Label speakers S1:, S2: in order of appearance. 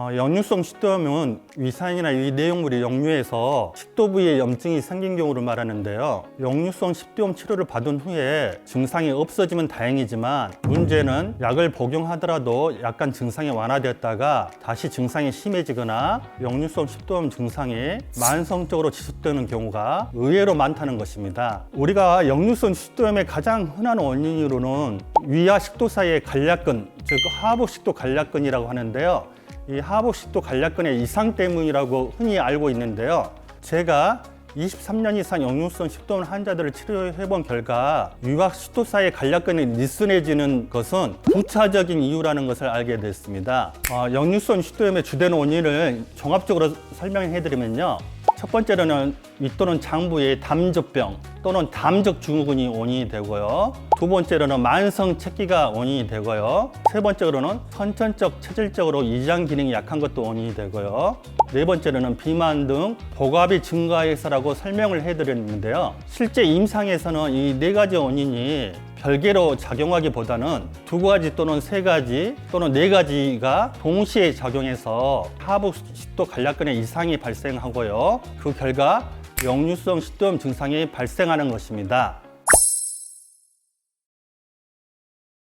S1: 어, 역류성 식도염은 위산이나 위 내용물이 역류해서 식도 부위에 염증이 생긴 경우를 말하는데요. 역류성 식도염 치료를 받은 후에 증상이 없어지면 다행이지만 문제는 약을 복용하더라도 약간 증상이 완화되었다가 다시 증상이 심해지거나 역류성 식도염 증상이 만성적으로 지속되는 경우가 의외로 많다는 것입니다. 우리가 역류성 식도염의 가장 흔한 원인으로는 위와 식도 사이의 간략근, 즉 하복식도 간략근이라고 하는데요. 이 하복식도 간략근의 이상 때문이라고 흔히 알고 있는데요. 제가 23년 이상 역류성 식도염 환자들을 치료해 본 결과 위와 식도 사이의 간략근이 느슨해지는 것은 부차적인 이유라는 것을 알게 됐습니다. 어, 역류성 식도염의 주된 원인을 종합적으로 설명해 드리면요. 첫 번째로는 위 또는 장부의 담적병 또는 담적 증후군이 원인이 되고요. 두 번째로는 만성 체기가 원인이 되고요. 세 번째로는 선천적 체질적으로 이장 기능이 약한 것도 원인이 되고요. 네 번째로는 비만 등 복압이 증가해서라고 설명을 해드렸는데요. 실제 임상에서는 이 네 가지 원인이 별개로 작용하기보다는 두 가지 또는 세 가지 또는 네 가지가 동시에 작용해서 하부 식도 간략근의 이상이 발생하고요. 그 결과 역류성 식도염 증상이 발생하는 것입니다.